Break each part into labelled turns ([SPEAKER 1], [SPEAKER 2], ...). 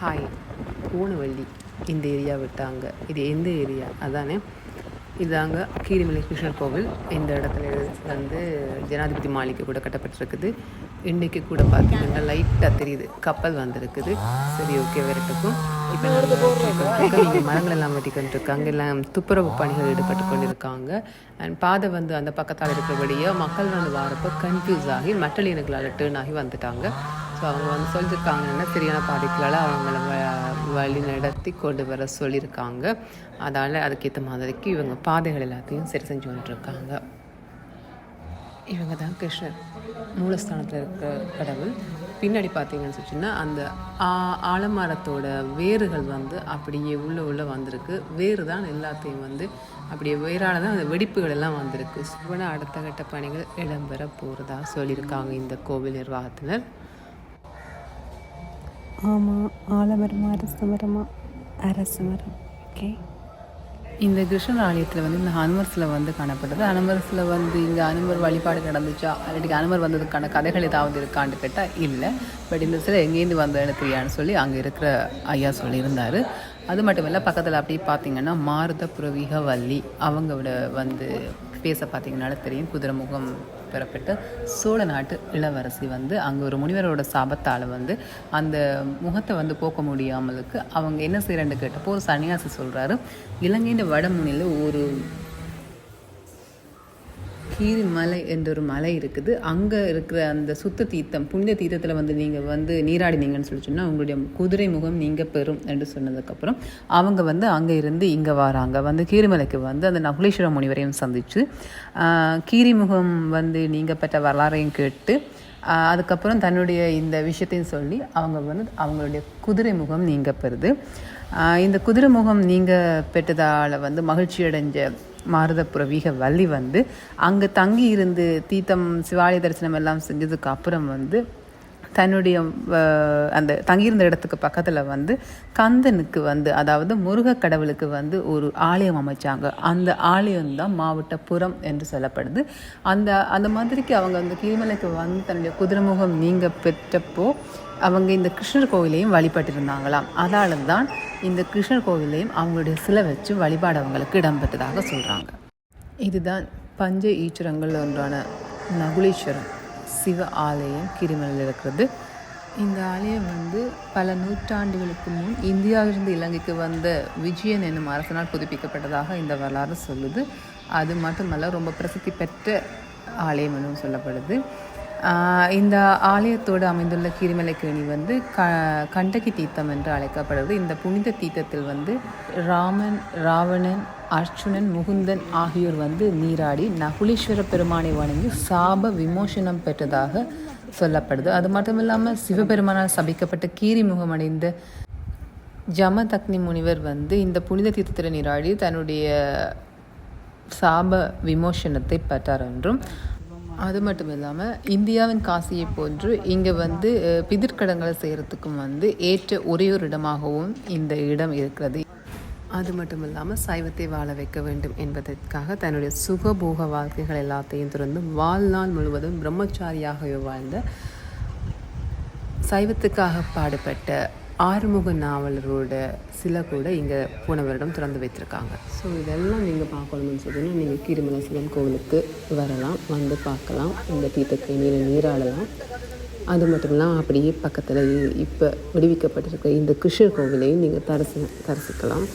[SPEAKER 1] Hi. பூனவள்ளி இந்த area விட்டாங்க. இது எந்த ஏரியா? அதானே. இதாங்க கீரிமலை கிருஷ்ணர் கோவில். இந்த இடத்துல வந்து ஜனாதிபதி மாளிகை கூட கட்டப்பட்டிருக்குது. இன்றைக்கி கூட பார்த்தீங்கன்னா லைட்டாக தெரியுது. கப்பல் வந்திருக்குது. சரி ஓகே வரட்டுக்கும் இப்போ மரங்கள் எல்லாம் வெட்டிக்கிட்டு இருக்காங்க. எல்லாம் துப்புரவு பணிகள் ஈடுபட்டு கொண்டிருக்காங்க. அண்ட் பாதை வந்து அந்த பக்கத்தால் இருக்கிறபடியே மக்கள் வந்து வரப்போ கன்ஃபியூஸ் ஆகி மட்டலினங்களால் டேர்ன் ஆகி வந்துட்டாங்க. ஸோ அவங்க வந்து சொல்லியிருக்காங்கன்னா சரியான பாதைகளால் அவங்கள வ வழி நடத்தி கொண்டு வர சொல்லியிருக்காங்க அதால் அதுக்கேற்ற மாதிரிக்கு இவங்க பாதைகள் எல்லாத்தையும் சரி செஞ்சு கொண்டிருக்காங்க. இவங்க தான் கிருஷ்ணர். மூலஸ்தானத்தில் இருக்கிற கடவுள். பின்னாடி பார்த்தீங்கன்னு சொல்லிச்சுன்னா அந்த ஆ- ஆலமரத்தோட வேர்கள் வந்து அப்படியே உள்ளே உள்ளே வந்திருக்கு. வேறு தான் எல்லாத்தையும் வந்து அப்படியே வேறால தான் அந்த வெடிப்புகள் எல்லாம் வந்திருக்கு. சுவன அடுத்த கட்ட பணிகள் இடம்பெற போகிறதா சொல்லியிருக்காங்க இந்த கோவில் நிர்வாகத்தினர்.
[SPEAKER 2] ஆமாம் ஆலமரமா அரச மரமா அரச மரம் ஓகே
[SPEAKER 3] இந்த கிருஷ்ணர் ஆலயத்தில் வந்து இந்த ஹனுமர் சிலை வந்து காணப்படுது ஹனுமர் சிலை வந்து இங்கே அனுமர் வழிபாடு நடந்துச்சா? அல்லது அனுமர் வந்ததுக்கான கதைகள் ஏதாவது இருக்கான்னு கேட்டால் இல்லை. பட் இந்த சிலை எங்கேருந்து வந்ததுன்னு தெரியான்னு சொல்லி அங்கே இருக்கிற ஐயா சொல்லியிருந்தார். அது மட்டும் இல்லை பக்கத்தில் அப்படியே பார்த்தீங்கன்னா மாருத புரவிக வள்ளி அவங்களோட வந்து பேச பார்த்தீங்கனால தெரியும். குதிரைமுகம் பெறப்பட்ட சோழ நாட்டு இளவரசி வந்து அங்கே ஒரு முனிவரோட சாபத்தால் வந்து அந்த முகத்தை வந்து போக்க முடியாமலுக்கு அவங்க என்ன செய்கிறேன்னு கேட்டப்போ ஒரு சன்னியாசி சொல்கிறாரு இலங்கையின் வடமுனையில் ஒரு கீரிமலை என்ற ஒரு மலை இருக்குது. அங்கே இருக்கிற அந்த சுத்த தீர்த்தம் புண்ணிய தீர்த்தத்தில் வந்து நீங்கள் வந்து நீராடினீங்கன்னு சொல்லி சொன்னால் உங்களுடைய குதிரை முகம் நீங்கள் பெறும் என்று சொன்னதுக்கப்புறம் அவங்க வந்து அங்கே இருந்து இங்கே வராங்க. வந்து கீரிமலைக்கு வந்து அந்த நகுலேஸ்வர முனிவரையும் சந்தித்து கீரிமுகம் வந்து நீங்கள் பெற்ற வரலாறையும் கேட்டு அதுக்கப்புறம் தன்னுடைய இந்த விஷயத்தையும் சொல்லி அவங்க வந்து அவங்களுடைய குதிரை முகம் நீங்க பெறுது. இந்த குதிரை முகம் நீங்கள் பெற்றதால் வந்து மகிழ்ச்சி அடைஞ்ச மாருதப்புற வீக வள்ளி வந்து அங்கே தங்கி இருந்து தீர்த்தம் சிவாலய தரிசனம் எல்லாம் செஞ்சதுக்கு அப்புறம் வந்து தன்னுடைய அந்த தங்கியிருந்த இடத்துக்கு பக்கத்தில் வந்து கந்தனுக்கு வந்து அதாவது முருக கடவுளுக்கு வந்து ஒரு ஆலயம் அமைச்சாங்க. அந்த ஆலயம் தான் மாவட்டப்புறம் என்று சொல்லப்படுது. அந்த அந்த மாதிரிக்கு அவங்க அந்த கீழ்மலைக்கு வந்து தன்னுடைய குதிரைமுகம் நீங்க பெற்றப்போ அவங்க இந்த கிருஷ்ணர் கோவிலையும் வழிபட்டிருந்தாங்களாம். அதால தான் இந்த கிருஷ்ணர் கோவிலையும் அவங்களுடைய சிலை வச்சு வழிபாடு அவங்களுக்கு இடம்பெற்றதாக சொல்கிறாங்க இதுதான் பஞ்ச ஈச்சுரங்கள் ஒன்றான நகுலீஸ்வரன். சிவ ஆலயம் கிரிமலையில் இருக்கிறது. இந்த ஆலயம் வந்து பல நூற்றாண்டுகளுக்கு முன் இந்தியாவிலிருந்து இலங்கைக்கு வந்த விஜயன் என்னும் அரசனால் புதுப்பிக்கப்பட்டதாக இந்த வரலாறு சொல்லுது. அது மட்டுமல்ல ரொம்ப பிரசித்தி பெற்ற ஆலயம் என்றும் சொல்லப்படுது. இந்த ஆலயத்தோடு அமைந்துள்ள கீரிமலை கேணி வந்து க கண்டகி தீர்த்தம் என்று அழைக்கப்படுவது. இந்த புனித தீர்த்தத்தில் வந்து ராமன் ராவணன் அர்ச்சுனன் முகுந்தன் ஆகியோர் வந்து நீராடி நகுலீஸ்வர பெருமானை வணங்கி சாப விமோசனம் பெற்றதாக சொல்லப்படுது. அது மட்டும் இல்லாமல் சிவபெருமானால் சபிக்கப்பட்ட கீரி முகமடைந்த ஜமதக்னி முனிவர் வந்து இந்த புனித தீர்த்தத்தில் நீராடி தன்னுடைய சாப விமோசனத்தை பெற்றார் என்றும் அது மட்டும் இல்லாமல் இந்தியாவின் காசியை போன்று இங்கே வந்து பிதிர்கடங்களை செய்கிறதுக்கும் வந்து ஏற்ற ஒரே ஒரு இடமாகவும் இந்த இடம் இருக்கிறது.
[SPEAKER 1] அது மட்டும் இல்லாமல் சைவத்தை வாழ வைக்க வேண்டும் என்பதற்காக தன்னுடைய சுகபோக வாழ்க்கைகள் எல்லாத்தையும் திறந்து வாழ்நாள் முழுவதும் பிரம்மச்சாரியாகவே வாழ்ந்த சைவத்துக்காக பாடுபட்ட ஆறுமுக நாவலரோட சில கூட இங்கே போன வருடம் திறந்து வைத்திருக்காங்க. ஸோ இதெல்லாம் நீங்கள் பார்க்கணும்னு சொன்னீங்கன்னா நீங்கள் கீரிமலை சிவன் கோவிலுக்கு வரலாம் வந்து பார்க்கலாம். இந்த தீர்த்தத்தை நீரை நீராடலாம். அது மட்டும் இல்லாமல் அப்படியே பக்கத்தில் இப்போ விடுவிக்கப்பட்டிருக்க இந்த கிருஷ்ணர் கோவிலையும் நீங்கள் தரிசன தரிசிக்கலாம்.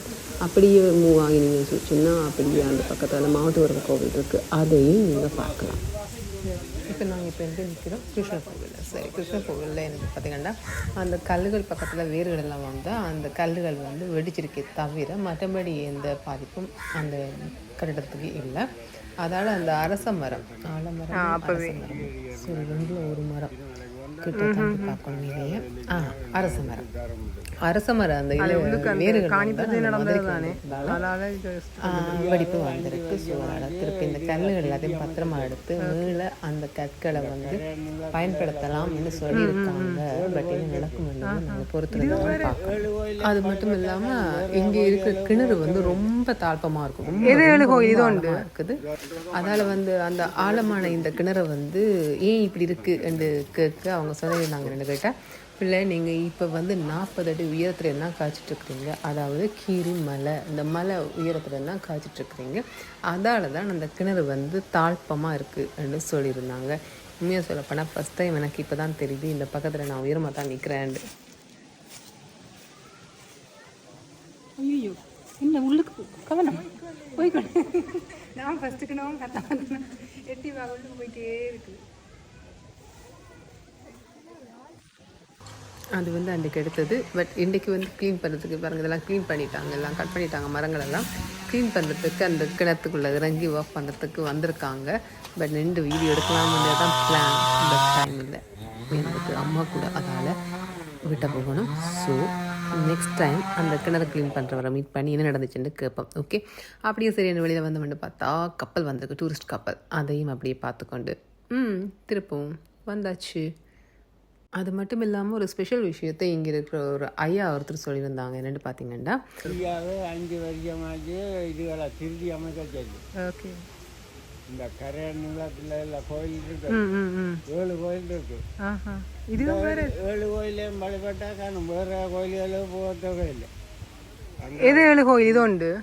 [SPEAKER 1] அப்படியே மூவ் நீங்கள் சொச்சோம்னா அப்படியே அந்த பக்கத்தில் மாவட்டபுரம் கோவில் இருக்குது அதையும் நீங்கள் பார்க்கலாம். எங்கே நிற்கிறோம் கிருஷ்ணர் கோவிலில் சரி கிருஷ்ணர் கோவிலில் எனக்கு பார்த்தீங்கன்னா அந்த கல்லுகள் பக்கத்தில் வேர்கள் எல்லாம் வந்தால் அந்த கல்லுகள் வந்து வெடிச்சிருக்கே தவிர மற்றபடி எந்த பாதிப்பும் அந்த கட்டிடத்துக்கு இல்லை. அதால் அந்த அரச மரம் ஆலமரம் அரச மரம். ஸோ ரெண்டில் ஒரு மரம். கிட்ட தாண்டி பார்க்கணும் இல்லையா? ஆ அரச மரம். அரச மரம் அந்த வெடிப்பு வந்திருக்கு ஸோ திருப்பி இந்த கல்லுகள் எல்லாத்தையும் பத்திரமா எடுத்து மீள அந்த கற்களை வந்து பயன்படுத்தலாம்னு சொல்லியிருக்காங்க. பட் என்ன நடக்கும் நாங்கள் பொறுத்து பார்க்கணும். அது மட்டும் இல்லாமல் இங்கே இருக்கிற கிணறு வந்து ரொம்ப தாழ்ப்பமாக இருக்கும். இருக்குது. அதால் வந்து அந்த ஆழமான இந்த கிணறை வந்து ஏன் இப்படி இருக்குது என்று கேட்க அவங்க சொல்லியிருந்தாங்க ரெண்டு கேட்டால் பிள்ளை நீங்கள் இப்போ வந்து நாற்பது அடி உயரத்தில் என்ன காய்ச்சிட்ருக்குறீங்க அதாவது கீரி மலை இந்த மலை உயரத்தில் என்ன காய்ச்சிட்ருக்குறீங்க அதால் தான் அந்த கிணறு வந்து தாழ்ப்பமாக இருக்குதுன்னு சொல்லியிருந்தாங்க. உண்மையாக சொல்லப்போனால் ஃபஸ்ட் டைம் எனக்கு இப்போ தான் தெரியுது இந்த பக்கத்தில் நான் உயரமாக தான் நிற்கிறேன்
[SPEAKER 2] ஐயோ என்ன உள்ளுக்கு கவனம் போய்க்கணும் நான் ஃபஸ்ட்டுக்கு நான் கரெக்டாக எட்டி வாங்க உள்ளுக்கு போயிட்டே இருக்குது
[SPEAKER 1] அது வந்து அன்றைக்கு எடுத்தது. பட் இன்றைக்கு வந்து க்ளீன் பண்ணுறதுக்கு பாருங்கள் இதெல்லாம் க்ளீன் பண்ணிட்டாங்க எல்லாம் கட் பண்ணிட்டாங்க மரங்களெல்லாம். க்ளீன் பண்ணுறதுக்கு அந்த கிணத்துக்குள்ளே இறங்கி ஒர்க் பண்ணுறதுக்கு வந்திருக்காங்க. பட் நின்று வீடியோ எடுக்கலாம்னு தான் பிளான் பட் டைம் இல்லை. எனக்கு அம்மா கூட அதால் விட்ட போகணும். ஸோ நெக்ஸ்ட் டைம் அந்த கிணறு க்ளீன் பண்ணுறவரை மீட் பண்ணி என்ன நடந்துச்சுன்னு கேட்போம். ஓகே அப்படியே சரியான வெளியில் வந்து வந்து பார்த்தா கப்பல் வந்திருக்கு டூரிஸ்ட் கப்பல். அதையும் அப்படியே பார்த்துக்கொண்டு ம் திருப்பவும். வந்தாச்சு. அது மட்டும் இல்லாமல் ஒரு ஸ்பெஷல் விஷயத்தை இங்கே இருக்கிற ஒரு ஐயா ஒருத்தர் சொல்லியிருந்தாங்க. என்னென்னு பார்த்தீங்கன்னா
[SPEAKER 4] இந்தியாவே அஞ்சு வருஷமாச்சு இதுகளை திருத்தி அமைக்க
[SPEAKER 1] ஓகே.
[SPEAKER 4] இந்த கரை நிலத்தில் இல்லை கோயில் இருக்கு. ஏழு கோயில் இருக்கு.
[SPEAKER 2] இது
[SPEAKER 4] ஏழு- கோயிலையும் வழிபட்டா காணும். வேற கோயில்களும் போகிறதே இல்லை
[SPEAKER 2] எது ஏழு கோயில்? இது உண்டு.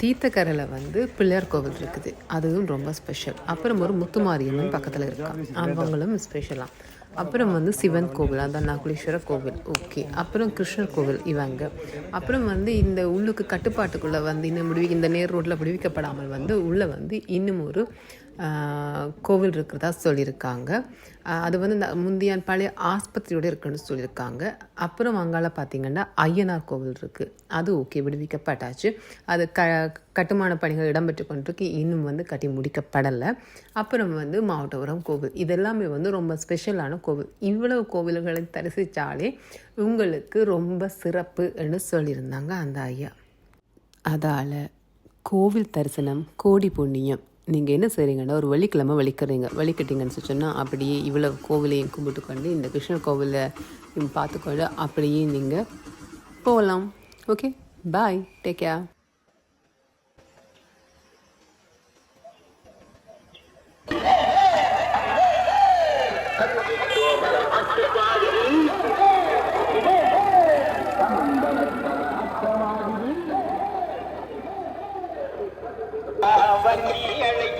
[SPEAKER 1] தீர்த்தக்கரையில் வந்து பிள்ளையார் கோவில் இருக்குது. அதுவும் ரொம்ப ஸ்பெஷல் அப்புறம் ஒரு முத்துமாரியம்மன் பக்கத்தில் இருக்கான். அவங்களும் ஸ்பெஷலாம் அப்புறம் வந்து சிவன் கோவில் அதான் நகுலீஸ்வரர் கோவில் ஓகே. அப்புறம் கிருஷ்ணர் கோவில் இவங்க. அப்புறம் வந்து இந்த உள்ளுக்கு கட்டுப்பாட்டுக்குள்ளே வந்து இன்னும் விடுவி இந்த நேர் ரோட்டில் விடுவிக்கப்படாமல் வந்து உள்ளே வந்து இன்னும் ஒரு கோவில் இருக்கிறதா சொல்லியிருக்காங்க. அது வந்து இந்த முந்தியான் பழைய ஆஸ்பத்திரியோடு இருக்குன்னு சொல்லியிருக்காங்க. அப்புறம் அங்கால பார்த்தீங்கன்னா ஐயனார் கோவில் இருக்குது அது ஓகே விடுவிக்கப்பட்டாச்சு. அது க கட்டுமான பணிகள் இடம்பெற்று கொண்டிருக்கு. இன்னும் வந்து கட்டி முடிக்கப்படலை. அப்புறம் வந்து மாவட்டபுரம் கோவில். இதெல்லாமே வந்து ரொம்ப ஸ்பெஷலான கோவில். இவ்வளவு கோவில்களை தரிசித்தாலே உங்களுக்கு ரொம்ப சிறப்பு என்று சொல்லியிருந்தாங்க அந்த ஐயா. அதால் கோவில் தரிசனம் கோடி புண்ணியம். நீங்கள் என்ன செய்கிறீங்கன்னா ஒரு வெள்ளிக்கிழமை வலிக்கிறீங்க வலிக்கிட்டீங்கன்னு சொன்னால் அப்படியே இவ்வளோ கோவிலையும் கும்பிட்டு கொண்டு இந்த கிருஷ்ணர் கோவிலை பார்த்துக்கொண்டு அப்படியே நீங்கள் போகலாம். Okay bye take care வண்டியலை